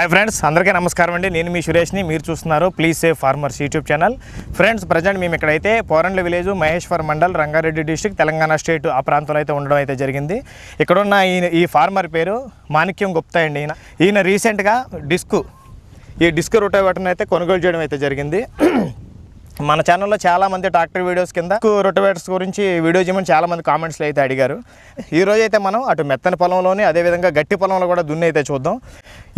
Hi friends అందరికీ నమస్కారం అండి. నేను మీ సురేష్ని. మీరు చూస్తున్నారు please save farmers YouTube channel friends present మేము ఇక్కడైతే Porandla village Maheshwar mandal Rangareddy district Telangana state ఆ ప్రాంతంలో అయితే ఉండడం అయితే జరిగింది. ఇక్కడున్న ఈ ఈ ఫార్మర్ పేరు మాణిక్యం గుప్తా అండి ఈయన. ఈయన రీసెంట్గా డిస్కు ఈ డిస్క్ రొటోవేటర్ని అయితే కొనుగోలు చేయడం అయితే జరిగింది. మన ఛానల్లో చాలామంది ట్రాక్టర్ వీడియోస్ కింద రొటోవేటర్స్ గురించి వీడియో చేయమని చాలామంది కామెంట్స్లో అయితే అడిగారు. ఈ రోజు అయితే మనం అటు మెత్తని పొలంలోని అదేవిధంగా గట్టి పొలంలో కూడా దున్ని అయితే చూద్దాం.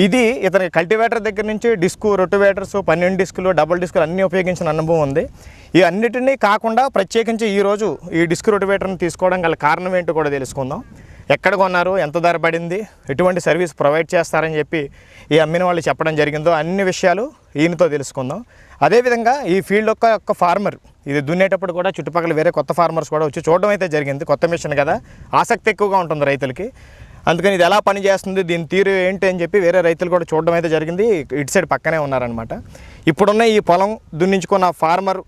ఇది ఇతని కల్టివేటర్ దగ్గర నుంచి డిస్కు రొటివేటర్స్ పన్నెండు డిస్కులు డబుల్ డిస్కులు అన్నీ ఉపయోగించిన అనుభవం ఉంది. ఈ అన్నిటినీ కాకుండా ప్రత్యేకించి ఈరోజు ఈ డిస్క్ రొటివేటర్ని తీసుకోవడం గల కారణం ఏంటో కూడా తెలుసుకుందాం. ఎక్కడ కొన్నారు ఎంత ధర పడింది ఎటువంటి సర్వీస్ ప్రొవైడ్ చేస్తారని చెప్పి ఈ అమ్మిన వాళ్ళు చెప్పడం జరిగిందో అన్ని విషయాలు ఈయనతో తెలుసుకుందాం. అదేవిధంగా ఈ ఫీల్డ్ యొక్క యొక్క ఫార్మర్ ఇది దున్నేటప్పుడు కూడా చుట్టుపక్కల వేరే కొత్త ఫార్మర్స్ కూడా వచ్చి చూడడం అయితే జరిగింది. కొత్త మిషన్ కదా. ఆసక్తి ఎక్కువగా ఉంటుంది రైతులకి. అందుకని ఇది ఎలా పని చేస్తుంది దీని తీరు ఏంటి అని చెప్పి వేరే రైతులు కూడా చూడడం అయితే జరిగింది. ఇటు సైడ్ పక్కనే ఉన్నారనమాట ఇప్పుడున్న ఈ పొలం దున్నించుకున్న ఫార్మర్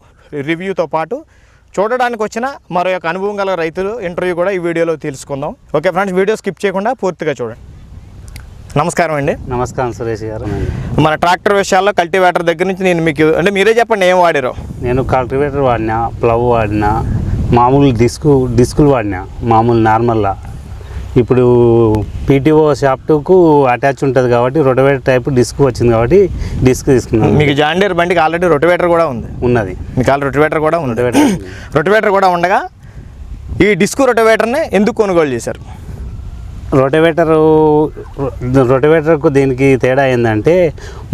రివ్యూతో పాటు చూడడానికి వచ్చిన మరో యొక్క అనుభవం గల రైతులు ఇంటర్వ్యూ కూడా ఈ వీడియోలో తెలుసుకుందాం. ఓకే ఫ్రెండ్స్ వీడియో స్కిప్ చేయకుండా పూర్తిగా చూడండి. నమస్కారం అండి. నమస్కారం సురేష్ గారు. మన ట్రాక్టర్ విషయాల్లో కల్టివేటర్ దగ్గర నుంచి నేను మీకు అంటే మీరే చెప్పండి ఏం వాడారో? నేను కల్టివేటర్ వాడినా ప్లవ్ వాడినా మామూలు డిస్కు డిస్కులు వాడినా మామూలు నార్మల్లా. ఇప్పుడు పీటీఓ షాప్టుకు అటాచ్ ఉంటుంది కాబట్టి రొటవేటర్ టైప్ డిస్క్ వచ్చింది కాబట్టి డిస్క్ తీసుకున్నాను. మీకు జాండీర్ బండికి ఆల్రెడీ రొటివేటర్ కూడా ఉంది. ఉన్నది. మీకు ఆల్రెడీ రొటివేటర్ కూడా ఉంది. రొటవేటర్ రొటివేటర్ కూడా ఉండగా ఈ డిస్క్ రొటివేటర్ని ఎందుకు కొనుగోలు చేశారు? రొటవేటర్ రొటవేటర్కు దీనికి తేడా ఏంటంటే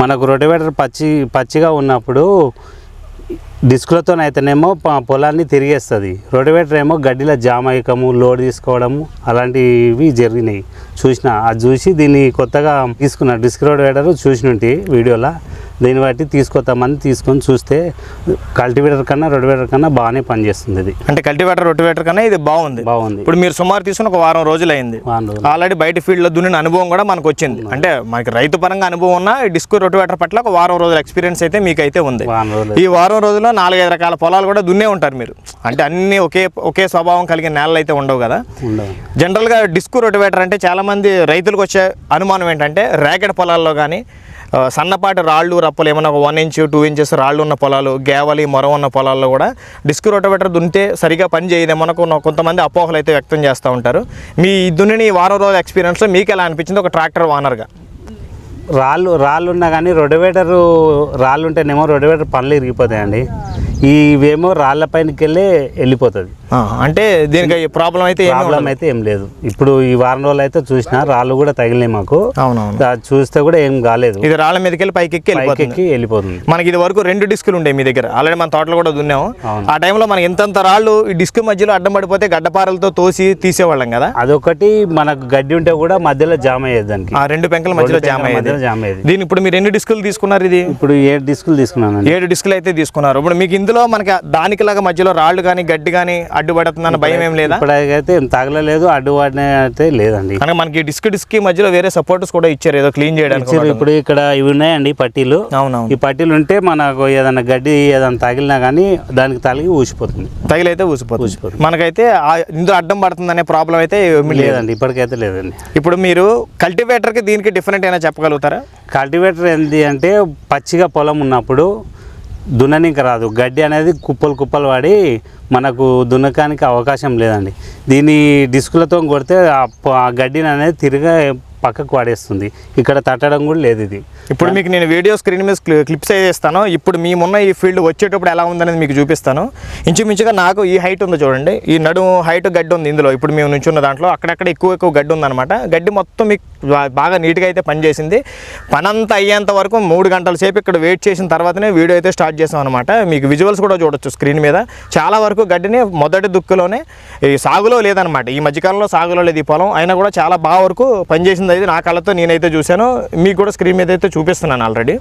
మనకు రొటవేటర్ పచ్చి పచ్చిగా ఉన్నప్పుడు డిస్కులతో అయితేనేమో పొలాన్ని తిరిగేస్తుంది. రొటవేటర్ ఏమో గడ్డిలో జామ అయ్యకము లోడ్ తీసుకోవడము అలాంటివి జరిగినాయి. చూసిన అది చూసి దీన్ని కొత్తగా తీసుకున్న డిస్క్ రొటవేటర్ చూసినట్టు వీడియోలో. దీన్ని బట్టి తీసుకొస్తామని తీసుకొని చూస్తే కల్టివేటర్ కన్నా రొటవేటర్ కన్నా బాగానే పనిచేస్తుంది ఇది. అంటే కల్టివేటర్ రొటివేటర్ కన్నా ఇది బాగుంది. బాగుంది. ఇప్పుడు మీరు సుమారు తీసుకుని ఒక వారం రోజులు. అయింది. ఆల్రెడీ బయట ఫీల్డ్లో దున్నిన అనుభవం కూడా మనకు వచ్చింది. అంటే మనకి రైతు పరంగా అనుభవం ఉన్న ఈ డిస్క్ రొటివేటర్ పట్ల ఒక వారం రోజుల ఎక్స్పీరియన్స్ అయితే మీకు అయితే. ఉంది ఈ వారం రోజుల్లో నాలుగైదు రకాల పొలాలు కూడా దున్నే ఉంటారు మీరు. అంటే అన్ని ఒకే ఒకే స్వభావం కలిగిన నేలలు అయితే ఉండవు కదా. జనరల్గా డిస్క్ రొటివేటర్ అంటే చాలామంది రైతులకు వచ్చే అనుమానం ఏంటంటే రేగడి పొలాల్లో కానీ సన్నపాటి రాళ్ళు రప్పలు ఏమైనా ఒక వన్ ఇంచ్ టూ ఇంచెస్ రాళ్ళు ఉన్న పొలాలు గేవలి మొరం ఉన్న పొలాల్లో కూడా డిస్క్ రోటోవేటర్ దున్నితే సరిగా పని చేయదేమో కొంతమంది అపోహలు అయితే వ్యక్తం చేస్తూ ఉంటారు. మీ దున్నిని ఈ వారం రోజుల ఎక్స్పీరియన్స్లో మీకు ఎలా అనిపించింది? ఒక ట్రాక్టర్ వానర్గా రాళ్ళు రాళ్ళు ఉన్నా కానీ రొడవేటరు రాళ్ళు ఉంటేనేమో రొడవేటర్ పనులు ఇరిగిపోతాయండి. ఇవేమో రాళ్ళ పైనకి వెళ్ళి వెళ్ళిపోతుంది అంటే దీనికి ప్రాబ్లం అయితే ఏమీ ప్రాబ్లం. అయితే ఏం లేదు. ఇప్పుడు ఈ వారం రోజులు అయితే చూసిన రాళ్ళు కూడా తగిలినాయి మాకు. చూస్తే కూడా ఏం కాలేదు. ఇది రాళ్ళ మీదకి వెళ్ళి పైకి ఎక్కి పైకెక్కి వెళ్ళిపోతుంది. మనకి ఇది వరకు రెండు డిస్కులు ఉండే మీ దగ్గర. ఆల్రెడీ మన తోటలో కూడా దున్నాము. ఆ టైంలో మనకి ఇంతంత రాళ్ళు ఈ డిస్క్ మధ్యలో అడ్డం పడిపోతే గడ్డపారలతో తోసి తీసేవాళ్ళం కదా? అదొకటి మనకు గడ్డి ఉంటే కూడా మధ్యలో జామ్ అయ్యేది దానికి. ఆ రెండు పెంకల మధ్యలో జామ్ అయ్యేది. జామ్ అయ్యేది. దీని ఇప్పుడు మీరు ఎన్ని డిస్కులు తీసుకున్నారు ఇది? ఇప్పుడు ఏడు డిస్కులు తీసుకున్నానండి. ఏడు డిస్కులు అయితే తీసుకున్నారు. ఇప్పుడు మీకు ఇందులో మనకి దానికి లాగా మధ్యలో రాళ్ళు కానీ గడ్డి కానీ అడ్డుపడుతుందన్న భయం ఏం లేదా? ఇప్పుడైతే ఏం తగలలేదు అడ్డు వాడిన అయితే లేదండి. కనుక మనకి డిస్క్ డిస్క్ మధ్యలో వేరే సపోర్ట్స్ కూడా ఇచ్చారు ఏదో క్లీన్ చేయడానికి. ఇప్పుడు ఇక్కడ ఇవి ఉన్నాయండి పట్టీలు. అవునవును. ఈ పట్టీలు ఉంటే మనకు ఏదైనా గడ్డి ఏదైనా తగిలినా కానీ దానికి తగిలి ఊసిపోతుంది. తగిలైతే ఊసిపోతుంది. ఊసిపోతుంది. మనకైతే ఇందులో అడ్డం పడుతుందనే ప్రాబ్లం అయితే లేదండి ఇప్పటికైతే లేదండి. ఇప్పుడు మీరు కల్టివేటర్కి దీనికి డిఫరెంట్ అయినా చెప్పగలుగుతారా? కల్టివేటర్ ఏంటి అంటే పచ్చిగా పొలం ఉన్నప్పుడు దున్ననికి రాదు. గడ్డి అనేది కుప్పలు కుప్పలు పడి మనకు దున్నకానికి అవకాశం లేదండి. దీని డిస్కులతో కొడితే ఆ గడ్డిని అనేది తిరిగి పక్కకు పడేస్తుంది ఇక్కడ తట్టడం కూడా లేదు ఇది. ఇప్పుడు మీకు నేను వీడియో స్క్రీన్ మీద క్లి- క్లిప్స్ ఇస్తాను ఇప్పుడు మేమున్న ఈ ఫీల్డ్ వచ్చేటప్పుడు ఎలా ఉందనేది మీకు చూపిస్తాను. ఇంచుమించుగా నాకు ఈ హైట్ ఉంది చూడండి. ఈ నడుము హైట్ గడ్డి ఉంది ఇందులో. ఇప్పుడు మేము నుంచున్న దాంట్లో అక్కడక్కడ ఎక్కువ ఎక్కువ గడ్డి ఉందన్నమాట. గడ్డి మొత్తం మీకు బాగా నీట్గా అయితే పనిచేసింది. పనంతా అయ్యేంత వరకు మూడు గంటల సేపు ఇక్కడ వెయిట్ చేసిన తర్వాతనే వీడియో అయితే స్టార్ట్ చేసాం అనమాట మీకు విజువల్స్ కూడా చూడొచ్చు స్క్రీన్ మీద. చాలా వరకు గడ్డిని మొదటి దుక్కులోనే ఈ సాగులో లేదనమాట ఈ మధ్యకాలంలో సాగులో లేదు ఈ పొలం. అయినా కూడా చాలా బాగా వరకు పనిచేసింది అయితే నా కళ్ళతో నేనైతే చూశాను. మీకు కూడా స్క్రీన్ మీద అయితే చూపిస్తున్నాను ఆల్రెడీ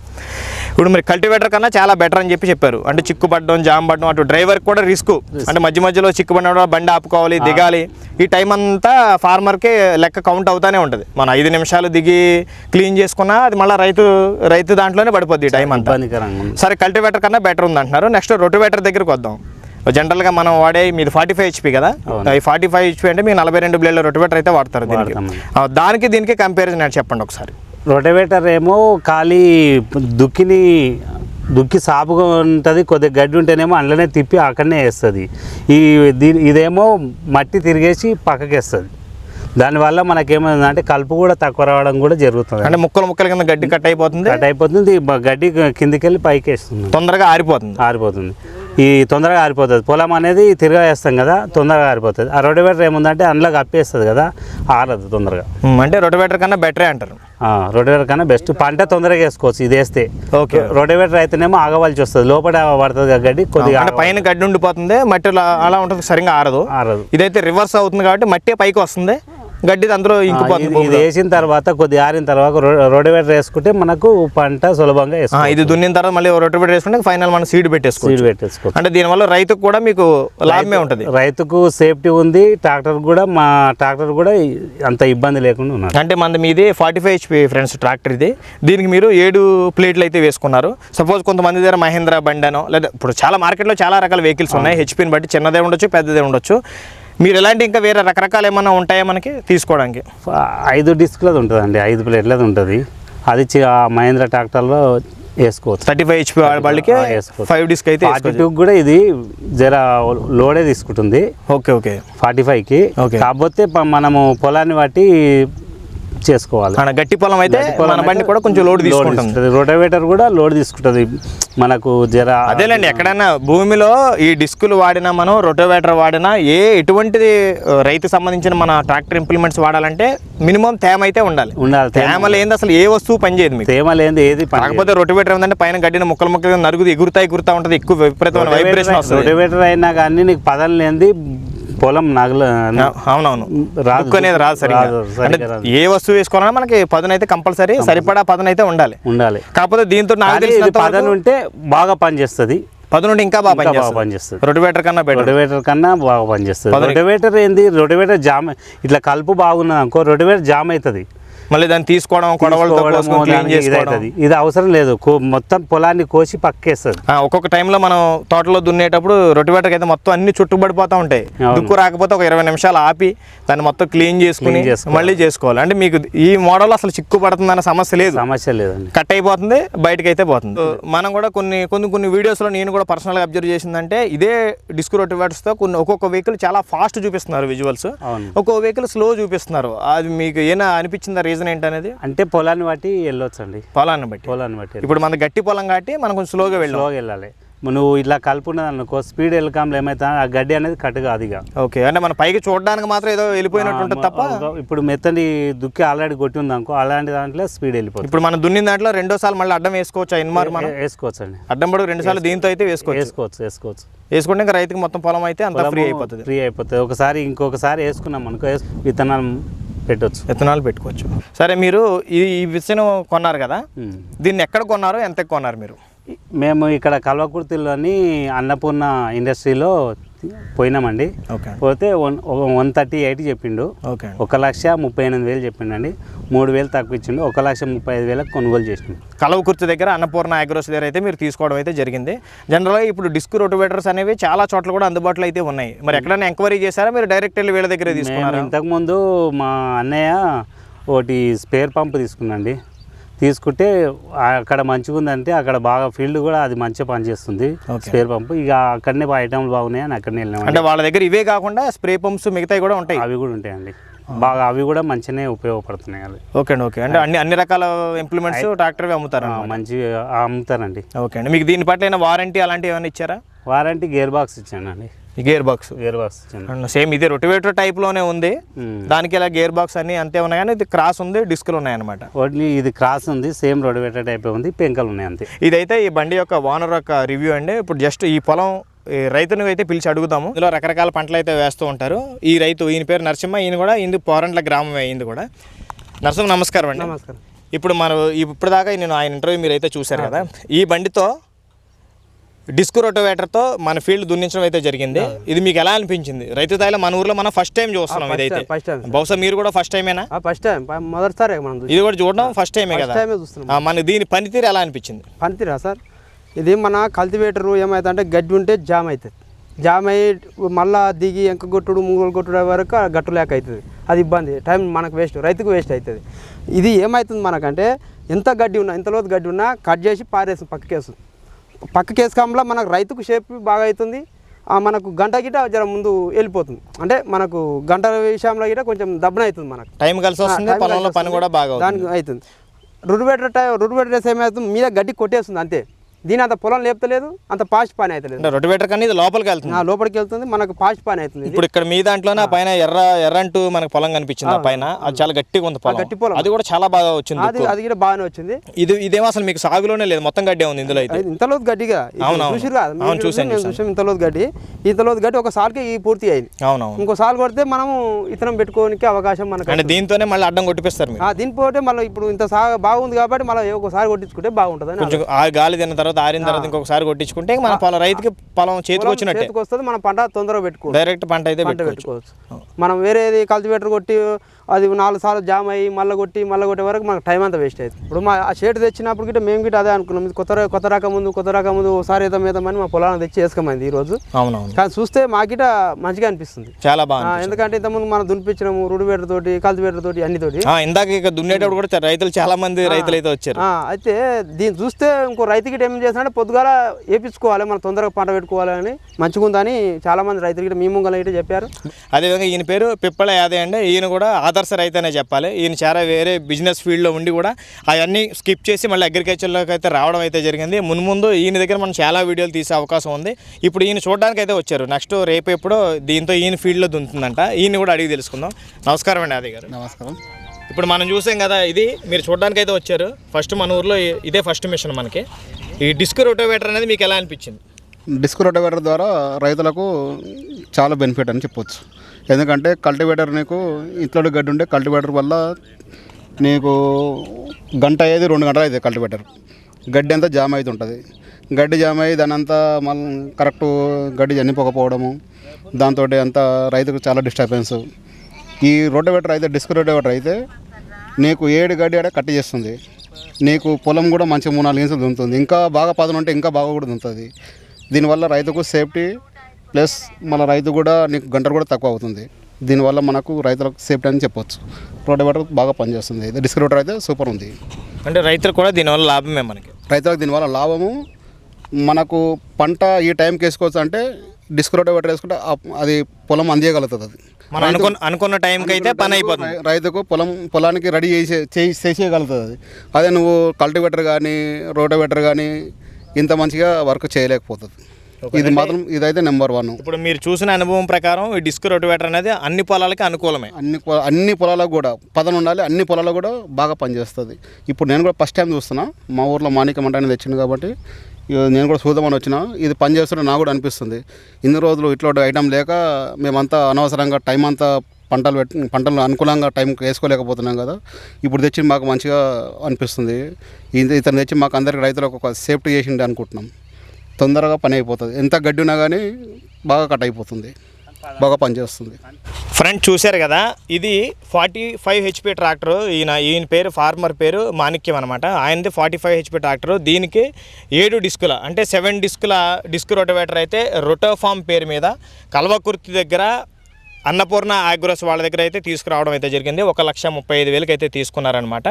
ఇప్పుడు మరి కల్టివేటర్ కన్నా చాలా బెటర్ అని చెప్పి చెప్పారు. అంటే చిక్కుపడడం జామ్ పడడం అటు డ్రైవర్కి కూడా రిస్క్ అంటే మధ్య మధ్యలో చిక్కుపడిన బండి ఆపుకోవాలి దిగాలి. ఈ టైం అంతా ఫార్మర్కి లెక్క కౌంట్ అవుతానే ఉంటుంది. మనం ఐదు నిమిషాలు దిగి క్లీన్ చేసుకున్నా అది మళ్ళీ రైతు రైతు దాంట్లోనే పడిపోద్ది ఈ టైం అంతా. సరే కల్టివేటర్ కన్నా బెటర్ ఉంది అంటున్నారు నెక్స్ట్ రొటివేటర్ దగ్గరికి వద్దాం. జనరల్గా మనం వాడే మీది ఫార్టీ ఫైవ్ హెచ్పి కదా. ఈ ఫార్టీ ఫైవ్ హెచ్పి అంటే మీరు నలభై రెండు బ్లేడ్ల రొటివేటర్ అయితే వాడతారు దీనికి. దానికి దీనికి కంపారిజన్ చెప్పండి ఒకసారి. రొటవేటర్ ఏమో ఖాళీ దుక్కిని దుక్కి సాపుగా ఉంటుంది కొద్దిగా గడ్డి ఉంటేనేమో అందులోనే తిప్పి అక్కడనే వేస్తుంది. ఈ దీని ఇదేమో మట్టి తిరిగేసి పక్కకి వేస్తుంది దానివల్ల మనకేమైందంటే కలుపు కూడా తక్కువ రావడం కూడా జరుగుతుంది. అంటే ముక్కలు ముక్కల కింద గడ్డి కట్ అయిపోతుంది. కట్ అయిపోతుంది గడ్డి కిందికి వెళ్ళి పైకి వేస్తుంది తొందరగా ఆరిపోతుంది. ఆరిపోతుంది. ఈ తొందరగా ఆరిపోతుంది. పొలం అనేది తిరగా వేస్తాం కదా తొందరగా ఆరిపోతుంది. ఆ రొటవేటర్ ఏముందంటే అందులో కప్పేస్తుంది కదా ఆరదు తొందరగా. అంటే రొటవేటర్ కన్నా బెటరే అంటారు. రొటవేటర్ కన్నా బెస్ట్. పంట తొందరగా వేసుకోవచ్చు ఇది వేస్తే. ఓకే. రొటవేటర్ అయితేనేమో ఆగవలసి వస్తుంది. లోపల పడుతుంది గడ్డి కొద్దిగా అంటే పైన గడ్డి ఉండిపోతుంది మట్టి అలా- అలా ఉంటుంది సరిగా ఆరదు. ఆరదు. ఇదైతే రివర్స్ అవుతుంది కాబట్టి మట్టి పైకి వస్తుంది. గడ్డి అందులో ఇంకిపోతుంది. వేసిన తర్వాత కొద్దిగా ఆరిన తర్వాత రొటవేటర్ వేసుకుంటే మనకు పంట సులభంగా ఇది దున్నిన తర్వాత మళ్ళీ రొటవేటర్ వేసుకుంటే ఫైనల్ మనం సీడ్ పెట్టేసుకోవచ్చు. సీడ్ పెట్టేసుకోవచ్చు. అంటే దీనివల్ల రైతుకు కూడా మీకు లాభమే ఉంటుంది. రైతుకు సేఫ్టీ ఉంది ట్రాక్టర్ కూడా మా ట్రాక్టర్ కూడా అంత ఇబ్బంది లేకుండా ఉన్నారు. అంటే మన మీది forty five HP friends tractor ఇది. దీనికి మీరు ఏడు ప్లేట్లు అయితే వేసుకున్నారు. సపోజ్ కొంతమంది దగ్గర మహేంద్ర బండనో లేదా ఇప్పుడు చాలా మార్కెట్లో చాలా రకాల వెహికల్స్ ఉన్నాయి. హెచ్పిని బట్టి చిన్నదే ఉండొచ్చు పెద్దదే ఉండొచ్చు. మీరు ఎలాంటి ఇంకా వేరే రకరకాలు ఏమైనా ఉంటాయా మనకి తీసుకోవడానికి? ఐదు డిస్క్లది ఉంటుందండి ఐదు ప్లేట్లది ఉంటుంది. అది మహేంద్ర ట్రాక్టర్లో వేసుకోవచ్చు. థర్టీ ఫైవ్ హెచ్పి వాళ్ళకి. ఫైవ్ డిస్క్ అయితే ఫార్టీ టూ కూడా ఇది జర లోడే తీసుకుంటుంది. Okay okay. ఫార్టీ ఫైవ్కి. కాకపోతే మనము పొలాన్ని బట్టి చేసుకోవాలి. మన గట్టి పొలం అయితే మన బండి కూడా కొంచెం లోడ్ తీసుకుంటుంది. రోటవేటర్ కూడా లోడ్ తీసుకుంటుంది. మనకు జర అదేలేండి ఎక్కడైనా భూమిలో ఈ డిస్కులు వాడినా మనం రొటోవేటర్ వాడినా ఏ ఎటువంటిది రైతు సంబంధించిన మన ట్రాక్టర్ ఇంప్లిమెంట్స్ వాడాలంటే మినిమం తేమ అయితే ఉండాలి. ఉండాలి తేమ- లేని అసలు ఏ వస్తువు పనిచేయదు మీకు. తేమ లేనిది ఏది కాకపోతే రొటోవేటర్ ఏంటంటే పైన గడ్డిన ముక్కలు ముక్కలు నరుగుది ఎగురుతా ఎగురుతా ఉంటుంది ఎక్కువ విపరీతమైన వైబ్రేషన్ వస్తుంది. రోటవేటర్ అయినా కానీ నీకు పదం లేనిది పొలం నగల అవునవును. రాదు. అనేది రాదు సరిగా అంటే. ఏ వస్తువు వేసుకోవాలన్నా మనకి పదును అయితే కంపల్సరీ. సరిపడా పదును అయితే ఉండాలి. ఉండాలి. కాకపోతే దీంతో నాకు కానీ ఇది తెలిసినంత పదం వరకు ఉంటే బాగా పనిచేస్తుంది పదును ఉంటే ఇంకా బాగా పనిచేస్తుంది రొటోవేటర్ కన్నా బెటర్ రొటవేటర్ కన్నా బాగా పనిచేస్తుంది రొటవేటర్ ఏంది? రొటవేటర్ జామ్ ఇట్లా కలుపు బాగున్నది అనుకో రొటవేటర్ జామ్ అవుతుంది. మళ్ళీ దాన్ని తీసుకోవడం కొడవలతో క్లీన్ ఇది చేసుకోవడం. అవుతుంది ఇది అవసరం లేదు. మొత్తం పొలాన్ని కోసి పక్కేస్తుంది. ఒక్కొక్క టైంలో మనం తోటలో దున్నేటప్పుడు రొటివేటర్కి అయితే మొత్తం అన్ని చుట్టుబడిపోతూ ఉంటాయి. దుక్కు రాకపోతే ఒక ఇరవై నిమిషాలు ఆపి దాన్ని మొత్తం క్లీన్ చేసుకుని. మళ్ళీ చేసుకోవాలి. అంటే మీకు ఈ మోడల్ అసలు చిక్కు పడుతుందన్న సమస్య లేదు. సమస్య లేదండి. కట్ అయిపోతుంది బయటకి అయితే పోతుంది. మనం కూడా కొన్ని కొన్ని కొన్ని వీడియోస్లో నేను కూడా పర్సనల్గా అబ్జర్వ్ చేసిందంటే ఇదే డిస్క్ రొటివేటర్స్తో కొన్ని ఒక్కొక్క వెహికల్ చాలా ఫాస్ట్ చూపిస్తున్నారు విజువల్స్ ఒక్కొక్క వెహికల్ స్లో చూపిస్తున్నారు. అది మీకు ఏమైనా అనిపించిందా? రీజన్ ఏంటనేది? అంటే పొలాన్ని బట్టి వెళ్ళొచ్చండి. పొలాన్ని బట్టి. పొలాన్ని బట్టి వెళ్ళొచ్చు. ఇప్పుడు మన గట్టి పొలం కాబట్టి మనం కొంచెం స్లోగా వెళ్ళాం. స్లోగా వెళ్ళాలి. నువ్వు ఇట్లా కలుపున్నది అనుకో స్పీడ్ వెళ్ళకాంలో ఏమైతే ఆ గడ్డి అనేది కట్ కాదు ఇక. ఓకే అంటే మన పైకి చూడడానికి మాత్రం ఏదో వెళ్ళిపోయినట్టు ఉంటుంది తప్ప? ఇప్పుడు మెత్తని దుక్కి ఆల్రెడీ కొట్టి ఉంది అనుకో అలాంటి దాంట్లో స్పీడ్ వెళ్ళిపోతుంది ఇప్పుడు మనం దున్నిన దాంట్లో రెండో సార్లు మళ్ళీ అడ్డం వేసుకోవచ్చు ఇన్మార్ మనం? వేసుకోవచ్చు అండి అడ్డం పడుకు రెండు సార్లు దీంతో అయితే వేసుకోవచ్చు. వేసుకోవచ్చు వేసుకోవచ్చు. వేసుకుంటే ఇంకా రైతుకి మొత్తం పొలం అయితే అంత ఫ్రీ అయిపోతుంది. ఫ్రీ అయిపోతుంది. ఒకసారి ఇంకొకసారి వేసుకున్నాం అనుకో విత్తనాలు పెట్టొచ్చు. విత్తనాలు పెట్టుకోవచ్చు. సరే మీరు ఈ ఈ విత్తనం కొన్నారు కదా. దీన్ని ఎక్కడ కొన్నారు ఎంత కొన్నారు మీరు? మేము ఇక్కడ కల్వకుర్తిలోని అన్నపూర్ణ ఇండస్ట్రీలో పోయినామండి. ఓకే. పోతే వన్ వన్ థర్టీ ఎయిట్ చెప్పిండు. ఓకే. అండి ఒక లక్ష ముప్పై ఎనిమిది వేలు చెప్పిండండి. మూడు వేలు తక్కువ ఇచ్చిండు. ఒక లక్ష ముప్పై ఐదు వేలకు కొనుగోలు చేసిండు. కలవకుర్తి దగ్గర అన్నపూర్ణ అగ్రోస్ దగ్గర అయితే మీరు తీసుకోవడం అయితే జరిగింది. జనరల్గా ఇప్పుడు డిస్క్ రోటివేటర్స్ అనేవి చాలా చోట్ల కూడా అందుబాటులో అయితే ఉన్నాయి. మరి ఎక్కడైనా ఎంక్వైరీ చేశారా? మీరు డైరెక్ట్ వెళ్ళి వీళ్ళ దగ్గర తీసుకున్నారా? ఇంతకుముందు మా అన్నయ్య ఒకటి స్పేర్ పంప్ తీసుకున్నాండి. తీసుకుంటే అక్కడ మంచిగా ఉందంటే అక్కడ బాగా ఫీల్డ్ కూడా అది మంచిగా పనిచేస్తుంది. Spare pump. ఇక అక్కడనే ఐటమ్లు బాగున్నాయి అని అక్కడనే వెళ్ళామండి అంటే వాళ్ళ దగ్గర ఇవే కాకుండా స్ప్రే పంప్స్ మిగతాయి కూడా ఉంటాయి. అవి కూడా ఉంటాయండి. బాగా అవి కూడా మంచిగానే ఉపయోగపడుతున్నాయి అవి. ఓకే అండి ఓకే. అంటే అన్ని అన్ని రకాల ఇంప్లిమెంట్స్ ట్రాక్టర్వి అమ్ముతారు మంచి అమ్ముతారండి. ఓకే అండి. మీకు దీని పట్ల వారంటీ అలాంటివి ఏమైనా ఇచ్చారా? వారంటీ గేర్ బాక్స్ ఇచ్చానండి. Gear box gear box same ఇది రొటివేటర్ టైప్లోనే ఉంది. ఉమ్. దానికి ఇలా గేర్ బాక్స్ అన్ని అంతే ఉన్నాయి కానీ ఇది క్రాస్ ఉంది డిస్కులు ఉన్నాయన్నమాట. ఓన్లీ ఇది క్రాస్ ఉంది సేమ్ రొడవేటర్ టైప్ ఉంది పెంకలు ఉన్నాయి అంతే. ఇదైతే ఈ బండి యొక్క ఓనర్ యొక్క రివ్యూ అండి. ఇప్పుడు జస్ట్ ఈ పొలం ఈ రైతుని అయితే పిలిచి అడుగుదాము. ఇందులో రకరకాల పంటలు అయితే వేస్తూ ఉంటారు. ఈ రైతు ఈయన పేరు నరసింహ ఈయన కూడా ఇందు పోరంట్ల గ్రామం అయింది కూడా. నరసింహ నమస్కారం అండి. నమస్కారం. ఇప్పుడు మనం ఇప్పుడు దాకా నేను ఆయన ఇంటర్వ్యూ మీరు అయితే చూశారు కదా. ఈ బండితో డిస్క్ రోటోవేటర్తో మన ఫీల్డ్ దున్నించడం అయితే జరిగింది. ఇది మీకు ఎలా అనిపించింది? రైతు తాయిలో మన ఊర్లో మనం ఫస్ట్ టైం చూస్తున్నాం ఇదైతే. బహుశా మీరు కూడా ఫస్ట్ టైమేనా ఫస్ట్ టైం మొదటిసారి మనం ఇది కూడా చూడడం ఫస్ట్ టైమే కదా? మన దీని పనితీరు ఎలా అనిపించింది? పనితీరా సార్? ఇది మన కల్టివేటర్ ఏమవుతుందంటే గడ్డి ఉంటే జామ్ అవుతుంది జామ్ అయ్యి మళ్ళా దిగి ఎంక కొట్టుడు ముంగలు కొట్టుడు వరకు గట్టు లేక అవుతుంది అది ఇబ్బంది. టైం మనకు వేస్ట్. రైతుకు వేస్ట్ అవుతుంది ఇది ఏమవుతుంది మనకంటే ఎంత గడ్డి ఉన్నా ఎంత లోతు గడ్డి ఉన్నా కట్ చేసి పారేస్తుంది పక్కకేస్తుంది. పక్కకి వేసుకోవడంలో మనకు రైతుకు షేప్ బాగా అవుతుంది. ఆ మనకు గంట గిట జర ముందు వెళ్ళిపోతుంది. అంటే మనకు గంట విషయంలో గిట కొంచెం దబ్బన అవుతుంది మనకు. టైం కలిసి వస్తుంది పొలంలో పని కూడా బాగా అవుతుంది. దానికి అవుతుంది. రుడు పెట్టే టైం పెట్టేసి ఏమవుతుంది మీద గడ్డి కొట్టేస్తుంది అంతే. దీని అంత పొలం లేపుతలేదు అంత పాస్ట్ పని అవుతలేదు. అంటే రొటివేటర్ కానీ ఇది లోపలికి వెళ్తుంది. ఆ లోపలికి వెళ్తుంది మనకు పాస్ట్ పని అవుతుంది. ఇప్పుడు ఇక్కడ మీ దాంట్లోనే పైన ఎర్ర ఎర్రంటూ మనకు పొలం కనిపించింది ఆ పైన. అది చాలా గట్టిగా ఉంది పొలం. గట్టి పొలం. అది కూడా చాలా బాగా వచ్చింది అది అది కూడా బాగానే వచ్చింది. ఇది ఇదేమో అసలు మీకు సాగులోనే లేదు మొత్తం గడ్డే ఉంది ఇందులో అయితే. అది ఇంతలోతు గడ్డిగా. అవును, మేము చూసాం ఇంతలోతు గడ్డి. ఇంతలోతు గడ్డి ఒక సాల్కి ఈ పూర్తి అయింది. అవునవును. ఇంకో సాల్ కొడితే మనము ఇతనం పెట్టుకోనికి అవకాశం మనకు అంటే దీంతోనే మళ్ళీ అడ్డం కొట్టిపిస్తారు మీరు. ఆ, దీని పోతే మళ్ళీ ఇప్పుడు ఇంత సాగు బాగుంది కాబట్టి మళ్ళీ ఒకసారి కొట్టించుకుంటే బాగుంటుంది కొంచెం ఆ గాలి తిన్న తర్వాత ఆరిన తర్వాత ఇంకొకసారి కొట్టించుకుంటే మన పొలం రైతుకి పొలం చేతికి వచ్చినట్టే వస్తుంది మన పంట తొందరగా పెట్టుకోవచ్చు. డైరెక్ట్ పంట అయితే పంట పెట్టుకోవచ్చు. పెట్టుకోవచ్చు. మనం వేరేది కల్టివేటర్ కొట్టి అది నాలుగు సార్లు జామ్ అయ్యి మళ్ళీ కొట్టి మళ్ళీ కొట్టే వరకు మనకు టైం అంతా వేస్ట్ అవుతుంది ఇప్పుడు మా ఆ షేడ్ తెచ్చినప్పుడు గిట్ట మేము గిట్ట అదే అనుకున్నాం. కొత్త కొత్త రకం ముందు కొత్త రకం ముందు ఒకసారి ఏదో మీదమని మా పొలాన్ని తెచ్చి వేసుకోమైంది ఈ రోజు అవునవును. కానీ చూస్తే మాకిట మంచిగా అనిపిస్తుంది. చాలా బాగా ఎందుకంటే ఇంతకుముందు మనం దునిపించినాము రుడివేటర్ తోటి కల్టివేటర్ తోటి అన్ని తోటి. ఇందాక ఇక దున్నేటప్పుడు కూడా రైతులు చాలా మంది రైతులు అయితే వచ్చారు. అయితే దీన్ని చూస్తే ఇంకో రైతుకి ఏం చేస్తాడంటే పొద్దుగాల వేపించుకోవాలి మనం తొందరగా పంట పెట్టుకోవాలని మంచిగా ఉందని చాలా మంది రైతులకి మీ ముంగల గిట్ట చెప్పారు. అదేవిధంగా ఈయన పేరు పిప్పళ యాదయ్య అండి. ఈయన కూడా ఆదర్శ రైతు అనే చెప్పాలి. ఈయన చాలా వేరే బిజినెస్ ఫీల్డ్లో ఉండి కూడా అవన్నీ స్కిప్ చేసి మళ్ళీ అగ్రికల్చర్లోకి అయితే రావడం అయితే జరిగింది. మున్ముందు ఈయన దగ్గర మనం చాలా వీడియోలు తీసే అవకాశం ఉంది. ఇప్పుడు ఈయన చూడడానికి అయితే వచ్చారు. నెక్స్ట్ రేపు ఎప్పుడో దీంతో ఈయన ఫీల్డ్లో దుంతుందంట. ఈయన కూడా అడిగి తెలుసుకుందాం. నమస్కారం అండి యాదయ్య గారు. నమస్కారం. ఇప్పుడు మనం చూసాం కదా ఇది మీరు చూడడానికి అయితే వచ్చారు. ఫస్ట్ మన ఊర్లో ఇదే ఫస్ట్ మిషన్ మనకి. ఈ డిస్క్ రోటోవేటర్ అనేది మీకు ఎలా అనిపించింది? డిస్క్ రొటవేటర్ ద్వారా రైతులకు చాలా బెనిఫిట్ అని చెప్పొచ్చు. ఎందుకంటే కల్టివేటర్ నీకు ఇంట్లో గడ్డి ఉంటే కల్టివేటర్ వల్ల నీకు గంట అయ్యేది రెండు గంటలు అవుతుంది కల్టివేటర్. గడ్డి అంతా జామ్ అవుతుంటుంది గడ్డి జామ్ అయ్యి దాని అంతా మళ్ళీ కరెక్ట్ గడ్డి చనిపోకపోవడము దాంతో అంతా రైతుకు చాలా డిస్టర్బెన్స్. ఈ రోటవేటర్ అయితే డిస్క్ రోటవేటర్ అయితే నీకు ఏడు గడ్డి ఆడ కట్ చేస్తుంది. నీకు పొలం కూడా మంచి మూడు నాలుగు ఇంచులు దుంతుంది ఇంకా బాగా పదనుంటే ఇంకా బాగా కూడా దుంతుంది దీనివల్ల రైతుకు సేఫ్టీ ప్లస్ మన రైతు కూడా నీకు గంటలు కూడా తక్కువ అవుతుంది. దీనివల్ల మనకు రైతులకు సేఫ్టీ అని చెప్పొచ్చు. రోటవేటర్ బాగా పనిచేస్తుంది. డిస్క్ రోటర్ అయితే సూపర్ ఉంది. అంటే రైతులు కూడా దీనివల్ల లాభమే మనకి. రైతులకు దీనివల్ల లాభము. మనకు పంట ఈ టైంకి వేసుకోవచ్చు అంటే డిస్క్ రోటవేటర్ వేసుకుంటే అది పొలం అందియగలుగుతుంది అది. మనం అనుకున్న అనుకున్న టైంకి అయితే పని అయిపోతుంది రైతుకు పొలం పొలానికి రెడీ చేసే చేసేయగలుగుతుంది అది. అదే నువ్వు కల్టివేటర్ కానీ రోటవేటర్ కానీ ఇంత మంచిగా వర్క్ చేయలేకపోతుంది. ఇది మాత్రం ఇదైతే నెంబర్ వన్. ఇప్పుడు మీరు చూసిన అనుభవం ప్రకారం ఈ డిస్క్ రోటివేటర్ అనేది అన్ని పొలాలకి అనుకూలమే. అన్ని అన్ని పొలాలకు కూడా పదన ఉండాలి అన్ని పొలాలకు కూడా బాగా పనిచేస్తుంది. ఇప్పుడు నేను కూడా ఫస్ట్ టైం చూస్తున్నా మా ఊర్లో మాణిక్యం అంటే అనేది తెచ్చింది కాబట్టి ఇక నేను కూడా చూద్దామని వచ్చిన ఇది పని చేస్తుంటే నాకు కూడా అనిపిస్తుంది. ఇన్ని రోజులు ఇట్లా ఐటమ్ లేక మేమంతా అనవసరంగా టైం అంతా పంటలు పెట్టి పంటలు అనుకూలంగా టైంకి వేసుకోలేకపోతున్నాం కదా. ఇప్పుడు తెచ్చి మాకు మంచిగా అనిపిస్తుంది. ఇది ఇతను తెచ్చి మాకు అందరికి రైతులకు ఒక సేఫ్టీ చేసిండే అనుకుంటున్నాం. తొందరగా పని అయిపోతుంది. ఎంత గడ్డి ఉన్నా కానీ బాగా కట్ అయిపోతుంది. బాగా పనిచేస్తుంది ఫ్రెండ్ చూశారు కదా ఇది ఫార్టీ ఫైవ్ హెచ్పి ట్రాక్టర్. ఈయన ఈయన పేరు ఫార్మర్ పేరు మాణిక్యం అనమాట ఆయనది ఫార్టీ ఫైవ్ హెచ్పి ట్రాక్టర్. దీనికి ఏడు డిస్కుల అంటే సెవెన్ డిస్కుల డిస్క్ రొటవేటర్ అయితే రొటోఫామ్ పేరు మీద కల్వకుర్తి దగ్గర అన్నపూర్ణ ఆగ్రోస్ వాళ్ళ దగ్గర అయితే తీసుకురావడం అయితే జరిగింది. ఒక లక్ష ముప్పై ఐదు వేలకి అయితే తీసుకున్నారనమాట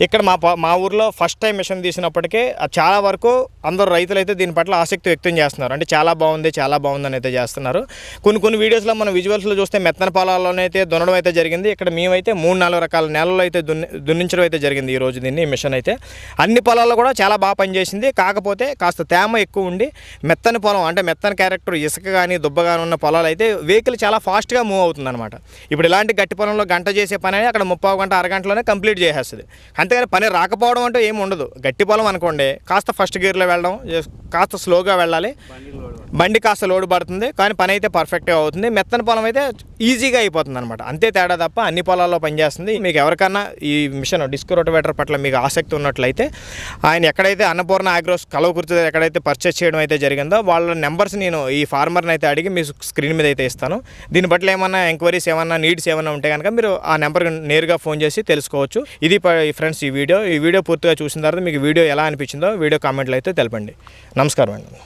ఇక్కడ మా ప- మా ఊర్లో ఫస్ట్ టైం మిషన్ తీసినప్పటికీ అది చాలా వరకు అందరు రైతులు అయితే దీని పట్ల ఆసక్తి వ్యక్తం చేస్తున్నారు. అంటే చాలా బాగుంది చాలా బాగుందని అయితే చేస్తున్నారు. కొన్ని కొన్ని వీడియోస్లో మనం విజువల్స్లో చూస్తే మెత్తన పొలాల్లోనే అయితే దున్నడం అయితే జరిగింది. ఇక్కడ మేమైతే మూడు నాలుగు రకాల నెలల్లో అయితే దున్ని దున్నించడం అయితే జరిగింది ఈ రోజు దీన్ని ఈ మిషన్ అయితే. అన్ని పొలాల్లో కూడా చాలా బాగా పనిచేసింది. కాకపోతే కాస్త తేమ ఎక్కువ ఉండి మెత్తని పొలం అంటే మెత్తని క్యారెక్టర్ ఇసుక కానీ దుబ్బ కానీ ఉన్న పొలాలు అయితే వెహికల్ చాలా ఫాస్ట్గా మూవ్ అవుతుంది అనమాట ఇప్పుడు ఇలాంటి గట్టి పొలంలో గంట చేసే పని అక్కడ ముప్పావు గంట అరగంటలోనే కంప్లీట్ చేసేస్తుంది. అంతేగాని పని రాకపోవడం అంటూ ఏమి ఉండదు. గట్టి పొలం అనుకోండి కాస్త ఫస్ట్ గేర్లో వెళ్ళడం కాస్త స్లోగా వెళ్ళాలి. బండి కాస్త లోడ్ పడుతుంది కానీ పని అయితే పర్ఫెక్ట్గా అవుతుంది. మెత్తని పొలం అయితే ఈజీగా అయిపోతుంది అనమాట అంతే తేడా తప్ప అన్ని పొలాల్లో పనిచేస్తుంది మీకు ఎవరికన్నా ఈ మిషన్ డిస్క్ రోటవేటర్ పట్ల మీకు ఆసక్తి ఉన్నట్లయితే ఆయన ఎక్కడైతే అన్నపూర్ణ ఆగ్రోస్ కలవకుర్తి దగ్గర ఎక్కడైతే పర్చేస్ చేయడం అయితే జరిగిందో వాళ్ళ నెంబర్స్ నేను ఈ ఫార్మర్ని అయితే అడిగి మీ స్క్రీన్ మీద అయితే ఇస్తాను. దీని పట్ల ఏమన్నా ఎంక్వైరీస్ ఏమన్నా నీడ్స్ ఏమన్నా ఉంటే కనుక మీరు ఆ నెంబర్కి నేరుగా ఫోన్ చేసి తెలుసుకోవచ్చు. ఇది ఫ్రెండ్స్ ఈ వీడియో. ఈ వీడియో పూర్తిగా చూసిన తర్వాత మీకు వీడియో ఎలా అనిపించిందో వీడియో కామెంట్లో అయితే తెలపండి. నమస్కారం అండి.